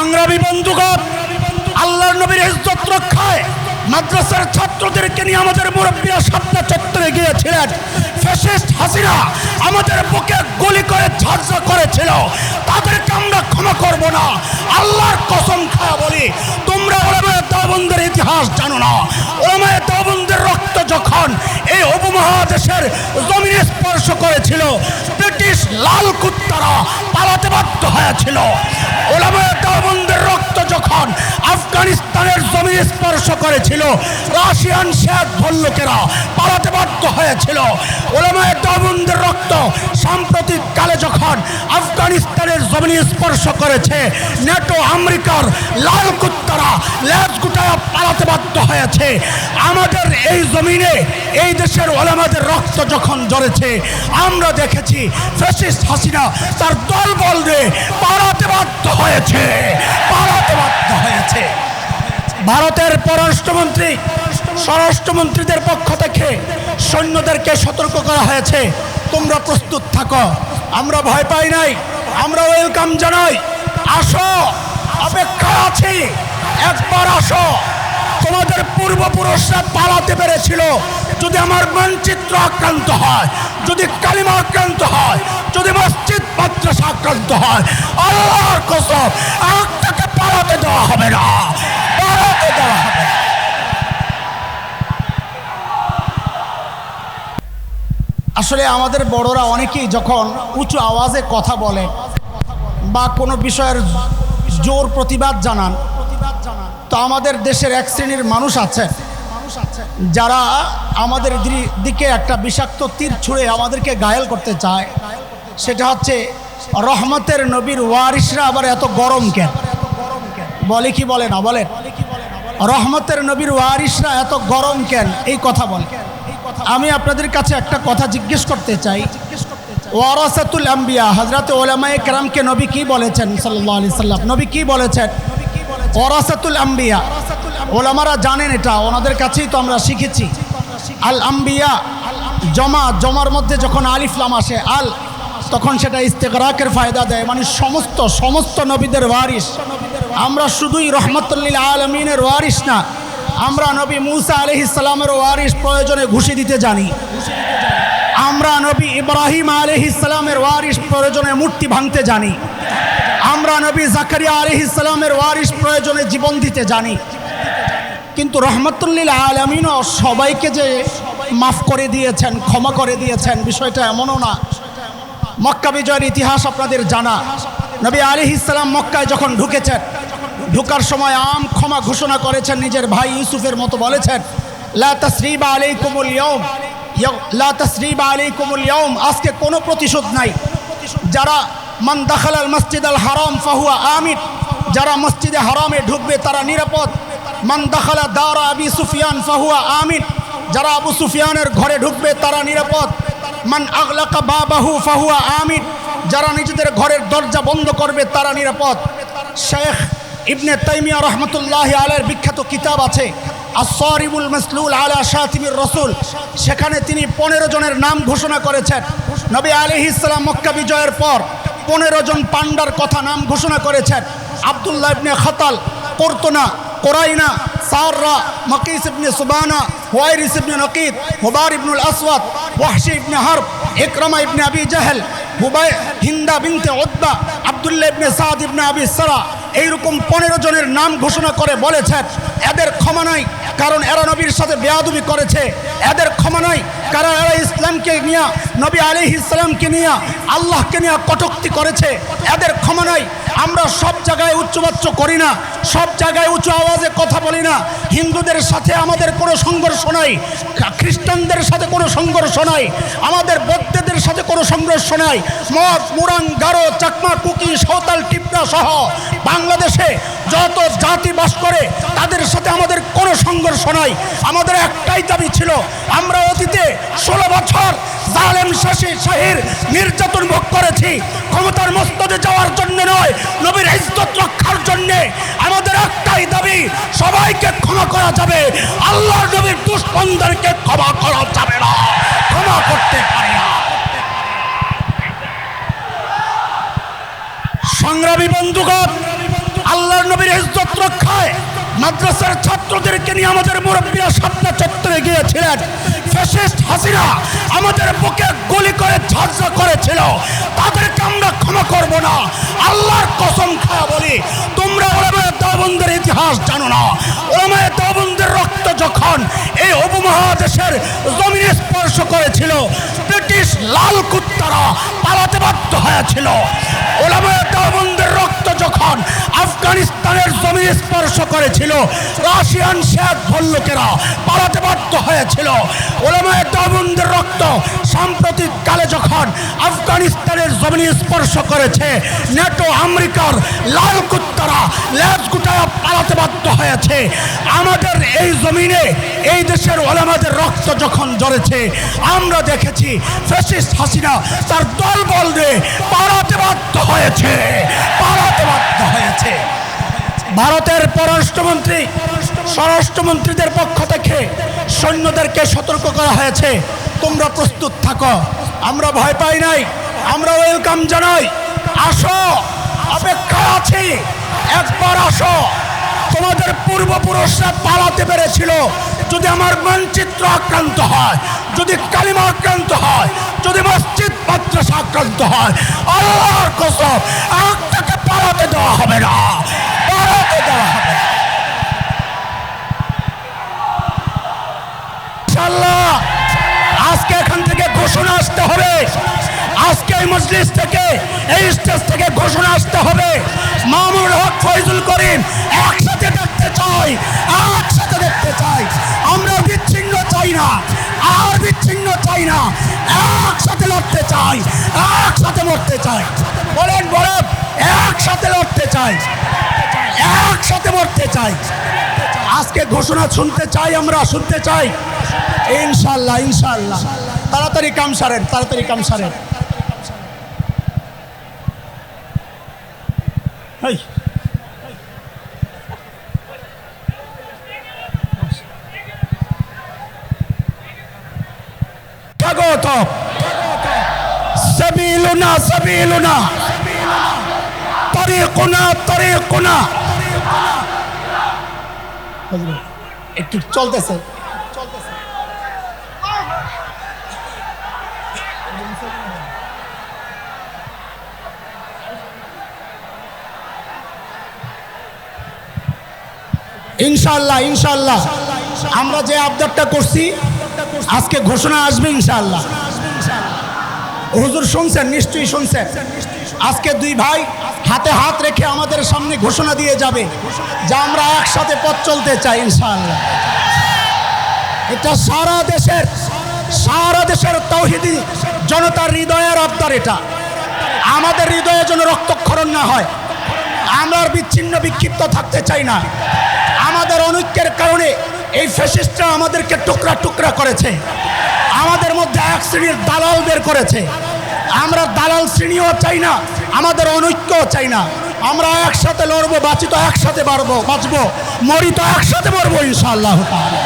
সংগ্রামী বন্ধুগণ, আল্লাহর নবীর ইজ্জত রক্ষায় মাদ্রাসার ছাত্রদেরকে নিয়ে আমাদের মুরব্বীরা সাতটা চত্বরে গিয়েছিলেন। ফ্যাসিস্ট হাসিনা আমাদের বুকে গুলি করে ঝাঁঝা করেছিল। তাদেরকে আমরা ক্ষমা করব না। আল্লাহর কসম খাওয়া বলি, তোমরা ওলামায় দেওবন্দের ইতিহাস জানো না। ওলামায় দেওবন্দের রক্ত যখন এই উপমহাদেশের জমিনে স্পর্শ করেছিল ব্রিটিশ লাল কুত্তারা পালাতে বাধ্য হয়েছিল। রক্ত যখন আফগানিস্তানের জমি স্পর্শ করেছিল, রাশিয়ান শেখ ভল্লুকেরা পালাতে বাধ্য হয়েছিল। ওলামায় দেওবন্দের রক্ত সাম্প্রতিক কালে যখন আফগানিস্তানের জমিনে স্পর্শ করেছে, নেটো আমেরিকার লাল কুত্তারা লেজ গুটায় পালাতে বাধ্য হয়েছে। আমাদের এই জমিনে, এই দেশের ওলামাদের রক্ত যখন ঝরেছে, আমরা দেখেছি ফ্যাসিস্ট হাসিনা তার দল বলবে পালাতে বাধ্য হয়েছে পালাতে বাধ্য হয়েছে। ভারতের পররাষ্ট্রমন্ত্রী, স্বরাষ্ট্রমন্ত্রীদের পক্ষ থেকে সৈন্যদেরকে সতর্ক করা হয়েছে। তোমরা প্রস্তুত থাকো। আমরা ভয় পাই নাই। আমরা ওয়েলকাম জানাই। আসো অপেক্ষা আছি। একবার আসো। তোমাদের পূর্বপুরুষরা পালাতে পেরেছিল। যদি আমার মানচিত্র আক্রান্ত হয়, যদি কালিমা আক্রান্ত হয়, যদি মসজিদ মাদ্রাসা আক্রান্ত হয়, আল্লাহর কসম, একটাকে পালাতে দেওয়া হবে না। পালাতে দেওয়া হবে আসলে আমাদের বড়রা অনেকেই যখন উঁচু আওয়াজে কথা বলে বা কোনো বিষয়ের জোর প্রতিবাদ জানান তো আমাদের দেশের এক শ্রেণির মানুষ আছে, যারা আমাদের দিকে একটা বিষাক্ত তীর ছুঁড়ে আমাদেরকে ঘায়েল করতে চায়। সেটা হচ্ছে রহমতের নবীর ওয়ারিসরা আবার এত গরম কেন? বলে কি বলে না বলেন রহমতের নবীর ওয়ারিসরা এত গরম কেন? এই কথা বলে। আমি আপনাদের কাছে একটা কথা জিজ্ঞেস করতে চাই। ওয়ারাসাতুল আম্বিয়া হজরত ওলামায়ে কেরামকে নবী কি বলেছেন সাল্লাহ আলি সাল্লাম নবী কি বলেছেন? ওরাসাতুল আম্বিয়া। ওলামারা জানেন এটা, ওনাদের কাছেই তো আমরা শিখেছি। আল আম্বিয়া, জমা, জমার মধ্যে যখন আলিফলাম আসে, আল, তখন সেটা ইস্তেকরাকের ফায়দা দেয়। মানে সমস্ত সমস্ত নবীদের ওয়ারিস আমরা শুধুই রহমতুল্লিল আলমিনের ওয়ারিস না, আমরা নবী মুসা আলহ ইসলামের ওয়ারিস প্রয়োজনে ঘুষি দিতে জানি। আমরা নবী ইব্রাহিম আলহ ইসলামের ওয়ারিস প্রয়োজনে মূর্তি ভাঙতে জানি। আমরা নবী জাকারিয়া আলহ ইসলামের ওয়ারিস প্রয়োজনে জীবন দিতে জানি। কিন্তু রহমতুল্লিল আলমিনও সবাইকে যে মাফ করে দিয়েছেন, ক্ষমা করে দিয়েছেন, বিষয়টা এমনও না। মক্কা বিজয়ের ইতিহাস আপনাদের জানা। নবী আলি ইসলাম মক্কায় যখন ঢুকেছেন, ঢুকার সময় আম ক্ষমা ঘোষণা করেছেন নিজের ভাই ইউসুফের মতো বলেছেন, লা তসরিবা আলাইকুমুল ইয়ৌম ইয়ৌ- আজকে কোনো প্রতিশোধ নাই। যারা মান দাখাল আল মসজিদ আল হারাম, ফাহুয়া আমিন। যারা মসজিদে হারামে ঢুকবে, তারা নিরাপদ। মান দাখালা দারা আবি সুফিয়ান, ফাহুয়া আমিন। যারা আবু সুফিয়ানের ঘরে ঢুকবে, তারা নিরাপদ। মান আগলাকা বাবাহু, ফাহুয়া আমিন। যারা নিজেদের ঘরের দরজা বন্ধ করবে, তারা নিরাপদ। শেখ ইবনে তাইমিয়া রহমতুল্লাহ আলের বিখ্যাত কিতাব আছে। আসরিবুল মসলুল আলা শাতিমির রসুল। সেখানে তিনি পনেরো জনের নাম ঘোষণা করেছেন। নবী আলী ইসলাম মক্কা বিজয়ের পর পনেরো জন পান্ডার কথা নাম ঘোষণা করেছেন। Abdullah ibn Khatal, Kartana, Quraina, Sarra, Miqyas ibn Subana, Huwairis ibn Nuqaid Hubar ibnul Aswad, Wahshi ibn Harb, Ikrima ibn Abi Jahl, Hubai Hinda বিনতে উদ্বা আবদুল্লাহ ইবনে সাদ ইবনে আবি সারা এইরকম পনেরো জনের নাম ঘোষণা করে বলেছেন এদের ক্ষমা নয় কারণ এরা নবীর সাথে বেয়াদুবি করেছে। এদের ক্ষমা নাই কারণ এরা ইসলামকে নিয়ে, নবী আলী ইসলামকে নিয়ে, আল্লাহকে নিয়ে কটুক্তি করেছে। এদের ক্ষমা নাই। আমরা সব জায়গায় উচ্চবাচ্য করি না, সব জায়গায় উঁচু আওয়াজে কথা বলি না। হিন্দুদের সাথে আমাদের কোনো সংঘর্ষ নাই, খ্রিস্টানদের সাথে কোনো সংঘর্ষ নাই, আমাদের বৌদ্ধদের সাথে কোনো সংঘর্ষ নাই। মদ, মুরাং, গারো, চাকমা, কুকি, সাঁওতাল টিপরা সহ বাংলাদেশে যত জাতি বাস করে, তাদের সাথে আমাদের কোনো সংঘর্ষ নাই। আমাদের একটাই দাবি ছিল, আমরা অতীতে ষোলো বছর জালেম শাসী শাহির নির্যাতন ভোগ করেছি। ক্ষমতার মস্তদে যাওয়ার জন্য নয়, নবীর ইজ্জত রক্ষার জন্যে। আমাদের একটাই দাবি, সবাইকে ক্ষমা করা যাবে। আল্লাহর নবীর দুষ্পন্দরকে ক্ষমা করা যাবে না। ক্ষমা করতে পারে না। সংগ্রামী বন্ধুগণ আল্লাহ নবীর ইজ্জত রক্ষায় মাদ্রাসার ছাত্রদেরকে নিয়ে আমাদের মুরব্বীরা সাতটা চত্বরে গিয়েছিলেন। ফ্যাসিস্ট হাসিনা আমাদের বুকে গুলি করে ঝাঁঝা করেছিল। তাদেরকে আমরা ক্ষমা করব না। আল্লাহর কসম খাওয়া বলি, তোমরা ওলামায় দেওবন্দের ইতিহাস জানো না। ওলামায় দেওবন্দের রক্ত যখন এই উপমহাদেশের জমিনে স্পর্শ করেছিল, ব্রিটিশ লাল কুত্তারা পালাতে বাধ্য হয়েছিল। ওলামায় দেওবন্দের রক্ত যখন আফগানিস্তানের জমি স্পর্শ করেছিল, রাশিয়ান শেখ ভল্লুকেরা পালাতে বাধ্য হয়েছিল। ওলামায় দেওবন্দের রক্ত সাম্প্রতিক কালে যখন আফগানিস্তানের জমিনে স্পর্শ করেছে, নেটো আমেরিকার লাল কুত্তারা লেজ গুটায় পালাতে বাধ্য হয়েছে। আমাদের এই জমিনে, এই দেশের ওলামাদের রক্ত যখন জড়েছে আমরা দেখেছি ফ্যাসিস্ট হাসিনা তার দল বল দিয়ে পালাতে বাধ্য হয়েছে। পালাতে হয়েছে ভারতের পররাষ্ট্রমন্ত্রী, স্বরাষ্ট্রমন্ত্রীদের পক্ষ থেকে সৈন্যদেরকে সতর্ক করা হয়েছে। তোমরা প্রস্তুত থাকো। আমরা ভয় পাই নাই। আমরা ওয়েলকাম জানাই। আসো। অপেক্ষা আছি। একবার আসো। তোমাদের পূর্বপুরুষরা পালাতে পেরেছিল। যদি আমার মানচিত্র আক্রান্ত হয়, যদি কালিমা আক্রান্ত হয়, যদি মসজিদ মাদ্রাসা আক্রান্ত হয়, আল্লাহর কসম হবে না। পালাতে দেওয়া হবে। আজকে এখান থেকে ঘোষণা আসতে হবে। আজকে এই মজলিস থেকে, এই স্টেজ থেকে ঘোষণা আসতে হবে। মামুর হক ফয়জুল করিম একসাথে দেখতে চাই, একসাথে দেখতে চাই। আমরা বিচ্ছিন্ন চাই না, আর বিচ্ছিন্ন চাই না। একসাথে লড়তে চাই, একসাথে মরতে চাই। বলেন বলেন। একসাথে লড়তে চাই। একসাথে মরতে চাই। আজকে ঘোষণা শুনতে চাই, আমরা শুনতে চাই। ইনশাল্লাহ ইনশাল্লাহ। তাড়াতাড়ি কাম সারেন, তাড়াতাড়ি কাম সারেন। স্বাগত সাবিলুনা সাবিলুনা একটু চলতেছে। ইনশাল্লাহ ইনশাল্লাহ আমরা যে আবদারটা করছি, আজকে ঘোষণা আসবে ইনশাল্লাহ হুজুর শুনছেন, নিশ্চয়ই শুনছেন। আজকে দুই ভাই হাতে হাত রেখে আমাদের সামনে ঘোষণা দিয়ে যাবে যে আমরা একসাথে পথ চলতে চাই, ইনশাআল্লাহ। এটা সারা দেশের সারা দেশের তৌহিদি জনতার হৃদয়ের আবদার এটা। আমাদের হৃদয়ে যেন রক্তক্ষরণ না হয়, আমরা বিচ্ছিন্ন বিক্ষিপ্ত থাকতে চাই না। আমাদের অনৈক্যের কারণে এই ফ্যাসিস্টরা আমাদেরকে টুকরা টুকরা করেছে। আমাদের মধ্যে এক শ্রেণির দালাল বের করেছে। আমরা দালাল শ্রেণীও চাই না, আমাদের অনৈক্যও চাই না আমরা একসাথে লড়বো বাঁচি তো একসাথে বাড়বো, বাঁচবো মরি তো একসাথে মরবো, ইনশাআল্লাহ তাআলা।